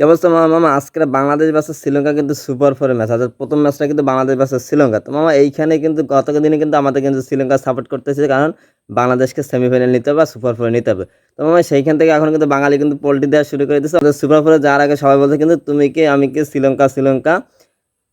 কি অবস্থা মামা? মামা, আজকে বাংলাদেশ ভার্সেস শ্রীলঙ্কা কিন্তু সুপার ফোর ম্যাচ আছে প্রথম ম্যাচটা কিন্তু বাংলাদেশ ভার্সেস শ্রীলঙ্কা। তো মামা, এইখানে কিন্তু গত দিনে কিন্তু আমাদের কিন্তু শ্রীলঙ্কা সাপোর্ট করতেছে, কারণ বাংলাদেশকে সেমিফাইনাল নিতে হবে বা সুপার ফোরে নিতে হবে। তো মামা, সেইখান থেকে এখন কিন্তু বাঙালি কিন্তু পোল্ট্রি দেওয়া শুরু করে দিচ্ছে আমাদের সুপার ফোরে যাওয়ার আগে সবাই বলছে, কিন্তু তুমি কি? আমি কি শ্রীলঙ্কা শ্রীলঙ্কা?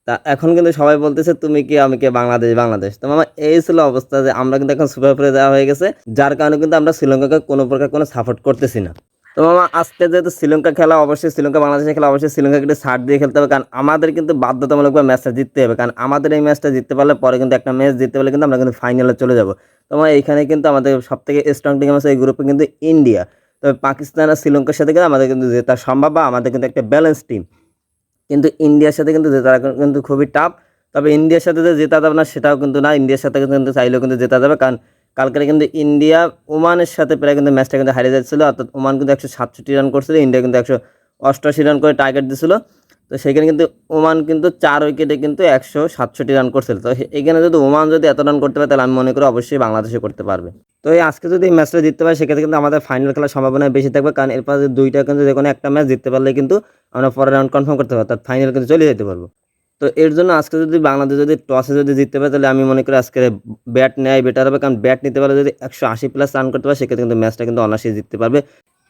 তা এখন কিন্তু সবাই বলতেছে, তুমি কি? আমি কে? বাংলাদেশ বাংলাদেশ। তো মামা, এই ছিল অবস্থা যে আমরা কিন্তু এখন সুপার ফোরে দেওয়া হয়ে গেছে। যার কারণে কিন্তু আমরা শ্রীলঙ্কাকে কোনো প্রকার কোনো সাপোর্ট করতেছি না। তো মামা, আজকে যেহেতু শ্রীলঙ্কা খেলা, অবশ্যই শ্রীলঙ্কা বাংলাদেশের খেলা, অবশ্যই শ্রীলঙ্কাকে একটু ছাড় দিয়ে খেলতে হবে। কারণ আমাদের কিন্তু বাধ্যতামূলকভাবে ম্যাচটা জিততে হবে। কারণ আমাদের এই ম্যাচটা জিততে পারলে পরে কিন্তু একটা ম্যাচ জিততে পারলে কিন্তু আমরা কিন্তু ফাইনালে চলে যাব। তোমার এইখানে কিন্তু আমাদের সব থেকে স্ট্রং টিম আছে এই গ্রুপে কিন্তু ইন্ডিয়া। তবে পাকিস্তান আর শ্রীলঙ্কার সাথে কিন্তু আমাদের কিন্তু জেতা সম্ভব বা আমাদের কিন্তু একটা ব্যালেন্স টিম কিন্তু ইন্ডিয়ার সাথে কিন্তু জেতা কিন্তু খুবই টাফ তবে ইন্ডিয়ার সাথে যে জেতা যাবে না, সেটাও কিন্তু না। ইন্ডিয়ার সাথে কিন্তু চাইলেও কিন্তু জেতা যাবে। কারণ কালকে কিন্তু ইন্ডিয়া ওমানের সাথে প্রায় কিন্তু ম্যাচটা কিন্তু হারিয়ে যাচ্ছিল। অর্থাৎ ওমান কিন্তু একশো সাতষট্টি রান করছিল, ইন্ডিয়া কিন্তু একশো অষ্টআশি রান করে টার্গেট দিছিল। তো সেখানে কিন্তু ওমান কিন্তু চার উইকেটে কিন্তু একশো সাতষট্টি রান করছিল। তো এখানে যদি ওমান যদি এত রান করতে পারে, তাহলে আমি মনে করি অবশ্যই বাংলাদেশে করতে পারবে। তো এই আজকে যদি এই ম্যাচটা জিততে পারে, সেক্ষেত্রে কিন্তু আমাদের ফাইনাল খেলার সম্ভাবনা বেশি থাকবে। কারণ এরপর দুইটা কিন্তু যে কোনো একটা ম্যাচ জিততে পারলে কিন্তু আমরা পরের রাউন্ড কনফার্ম করতে পারব। অর্থাৎ ফাইনাল কিন্তু চলে যেতে পারব। তো এর জন্য আজকে যদি বাংলাদেশ যদি টসে যদি জিততে পারে, তাহলে আমি মনে করি আজকে ব্যাট নেয় বেটার হবে। কারণ ব্যাট নিতে পারলে যদি একশো আশি প্লাস রান করতে পারে, সেক্ষেত্রে কিন্তু ম্যাচটা কিন্তু অনায়াসে জিততে পারবে।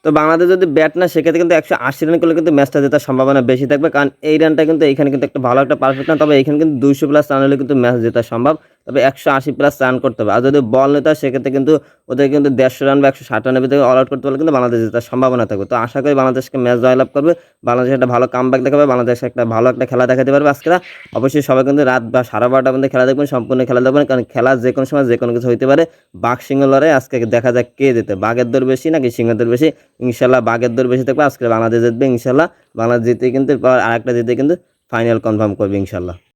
তো বাংলাদেশ যদি ব্যাট না সেক্ষেত্রে কিন্তু একশো আশি রান করলে কিন্তু ম্যাচটা জেতার সম্ভাবনা বেশি থাকবে। কারণ এই রানটা কিন্তু এখানে কিন্তু একটা ভালো একটা পারফেক্ট না তবে এখানে কিন্তু দুইশো প্লাস রান হলে কিন্তু ম্যাচ জেতা সম্ভব। তবে একশো আশি প্লাস রান করতে হবে। আর যদি বল নিতে হয়, সেক্ষেত্রে কিন্তু ওদের কিন্তু দেড়শো রান বা একশো ষাট রানের ভিতরে অল আউট করতে পারলে কিন্তু বাংলাদেশ জেতার সম্ভাবনা থাকবে। তো আশা করি বাংলাদেশকে ম্যাচ জয়লাভ করবে। বাংলাদেশ একটা ভালো কামব্যাক দেখাবে, বাংলাদেশ একটা ভালো একটা খেলা দেখাতে পারবে। আজকে অবশ্যই সবাই কিন্তু রাত বা সাড়ে বারোটা পর্যন্ত খেলা দেখবেন, সম্পূর্ণ খেলা দেখবেন, কারণ খেলা যে কোনো সময় যে কোনো কিছু হইতে পারে। বাঘ সিংহ লড়াই, আজকে দেখা যাক কে যেতে বাঘের দর বেশি নাকি সিংহের দর বেশি? ইনশাল্লাহ বাঘের দর বেশি থাকবে আজকে বাংলাদেশ জিতবে, ইনশাল্লাহ। বাংলাদেশ জিতে কিন্তু আর আরেকটা জিতে কিন্তু ফাইনাল কনফার্ম করবে, ইনশাল্লাহ।